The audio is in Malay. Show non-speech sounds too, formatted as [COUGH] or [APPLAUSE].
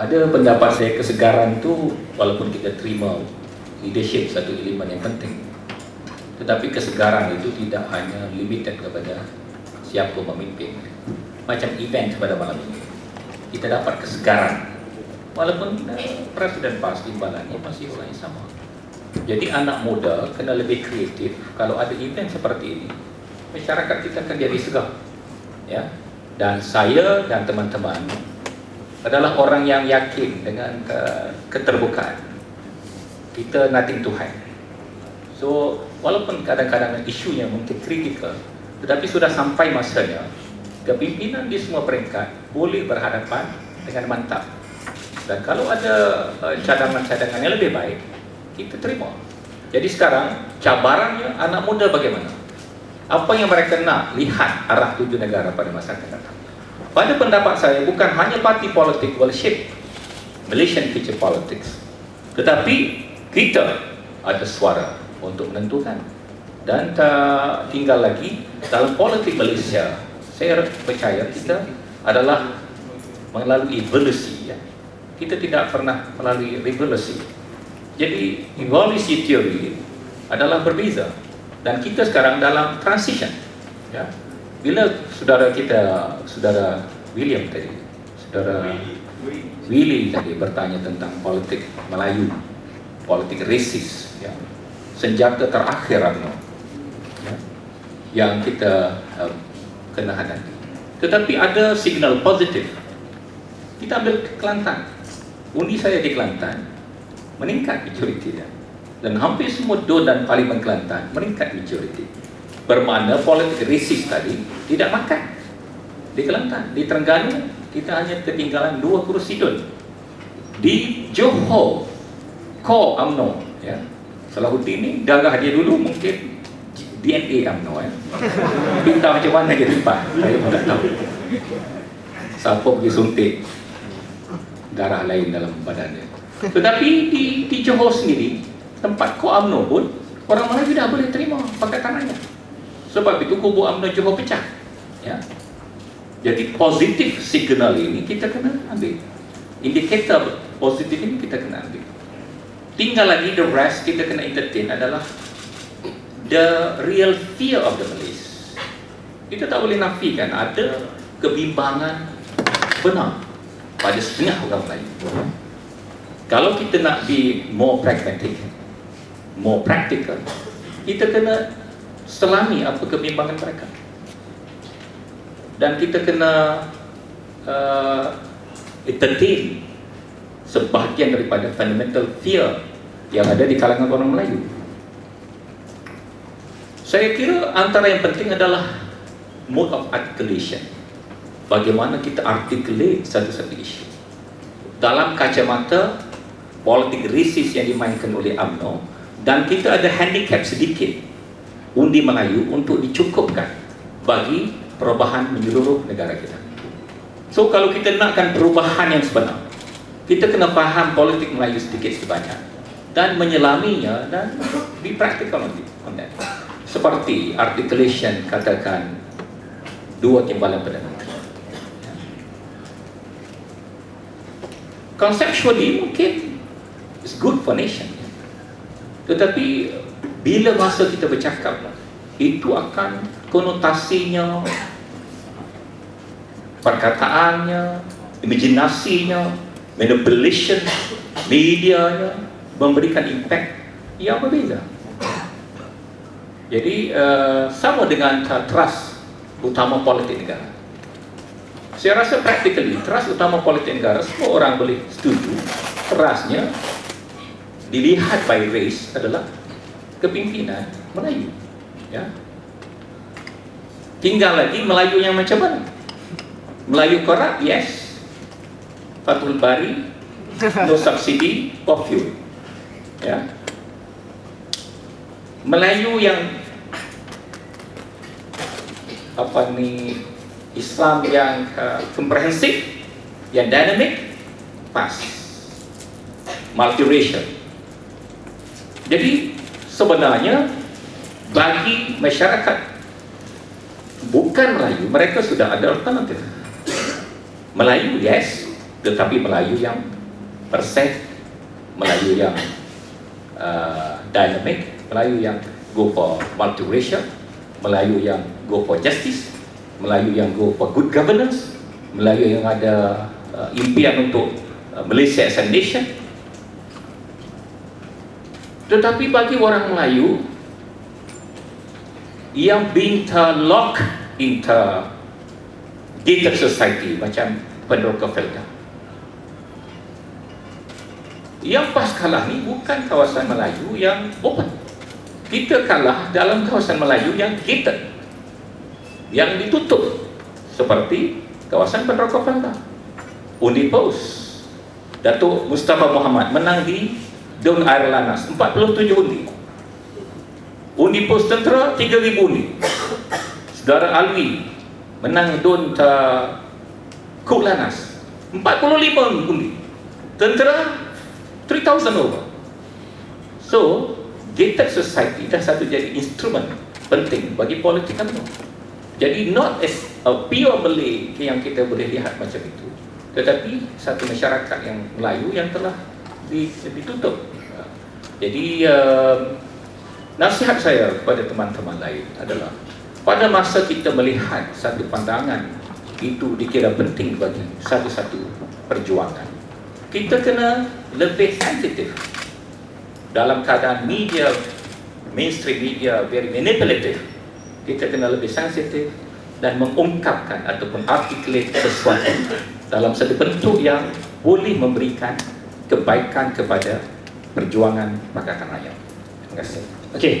pada pendapat saya kesegaran tu walaupun kita terima leadership satu elemen yang penting tetapi kesegaran itu tidak hanya limited kepada siapa memimpin. Macam event pada malam ini kita dapat kesegaran. Walaupun presiden pasti balanya masih orang yang sama. Jadi anak muda kena lebih kreatif. Kalau ada event seperti ini masyarakat kita akan jadi segar ya. Dan saya dan teman-teman adalah orang yang yakin dengan keterbukaan. Kita nothing to hide. So, walaupun kadang-kadang isunya mungkin kritikal, tetapi sudah sampai masanya kepimpinan di semua peringkat boleh berhadapan dengan mantap. Dan kalau ada uh, cadangan-cadangan yang lebih baik, kita terima. Jadi sekarang cabarannya anak muda bagaimana? Apa yang mereka nak lihat arah tuju negara pada masa akan datang? Pada pendapat saya, bukan hanya parti politik will shape Malaysian future politics. Tetapi kita ada suara untuk menentukan. Dan tak tinggal lagi dalam politik Malaysia, saya percaya kita adalah melalui evolusi. Ya. Kita tidak pernah melalui revolusi. Jadi evolusi teori adalah berbeza. Dan kita sekarang dalam transition. Ya bila saudara kita saudara William tadi saudara Willy tadi bertanya tentang politik Melayu politik resis ya. senjata terakhir ya, yang kita uh, kena hadapi. Tetapi ada signal positif. Kita ambil Kelantan. Undi saya di Kelantan meningkat majoriti dan hampir semua DO dan Parlimen Kelantan meningkat majoriti bermakna politik resis tadi tidak makan. Di Kelantan, di Terengganu kita hanya ketinggalan dua kursi dun di Johor Ko UMNO ya. Salahuddin ni darah dia dulu mungkin DNA UMNO ya. Pintar macam mana dia lipat saya pun tak tahu. Siapa pergi suntik darah lain dalam badan dia. Tetapi di, di Johor sendiri tempat Ko UMNO pun orang Melayu dah boleh terima pakai tangannya sebab itu kubu UMNO Johor pecah. Ya. Jadi positif signal ini kita kena ambil. Indikator positif ini kita kena ambil. Tinggal lagi the rest kita kena entertain adalah the real fear of the Malays. Kita tak boleh nafikan ada kebimbangan benar pada setengah orang lain. Kalau kita nak be more pragmatic, more practical, kita kena selami apa kebimbangan mereka. Dan kita kena uh, entertain sebahagian daripada fundamental fear yang ada di kalangan orang Melayu. Saya kira antara yang penting adalah mode of articulation. Bagaimana kita articulate satu-satu isu. Dalam kacamata politik resis yang dimainkan oleh UMNO dan kita ada handicap sedikit undi Melayu untuk dicukupkan bagi perubahan menyeluruh negara kita. So kalau kita nakkan perubahan yang sebenar, kita kena faham politik Melayu sedikit sebanyak dan menyelaminya dan be practical on that. Seperti articulation katakan dua timbalan Perdana Menteri. Conceptually mungkin it's good for nation. Tetapi bila masa kita bercakap itu akan konotasinya perkataannya imajinasinya manipulation medianya memberikan impact yang berbeza. Jadi uh, sama dengan trust utama politik negara. Saya rasa practically trust utama politik negara semua orang boleh setuju trustnya dilihat by race adalah kepimpinan Melayu. Ya. Tinggal lagi Melayu yang macam mana? Melayu korak, yes. Fatul Bari, [LAUGHS] no subsidi, fuel. Ya. Melayu yang apa ni Islam yang uh, komprehensif, yang dynamic, pas. Multiracial. Jadi sebenarnya bagi masyarakat bukan Melayu mereka sudah ada alternatif. Melayu yes tetapi Melayu yang persen Melayu yang uh, dynamic Melayu yang go for multiracial Melayu yang go for justice Melayu yang go for good governance Melayu yang ada uh, impian untuk uh, Malaysia as a nation tetapi bagi orang Melayu yang being terlock into gated society macam Penroka Felda. Yang pas kalah ni bukan kawasan Melayu yang open. Kita kalah dalam kawasan Melayu yang gated yang ditutup seperti kawasan Penroka Felda. Undi pos Datuk Mustafa Muhammad menang di Daun Air Lanas 47 undi. Undi pos tentera 3000 undi. Saudara Alwi menang Daun Kuk Lanas 45 undi. Tentera 3000 over. So gated society dah satu jadi instrumen penting bagi politik kamu jadi not as a pure Malay yang kita boleh lihat macam itu. Tetapi satu masyarakat yang Melayu yang telah ditutup jadi uh, nasihat saya kepada teman-teman lain adalah pada masa kita melihat satu pandangan itu dikira penting bagi satu-satu perjuangan kita kena lebih sensitif dalam keadaan media mainstream media very manipulative. Kita kena lebih sensitif dan mengungkapkan ataupun articulate sesuatu dalam satu bentuk yang boleh memberikan kebaikan kepada perjuangan Pakatan Rakyat. Terima kasih. Okey.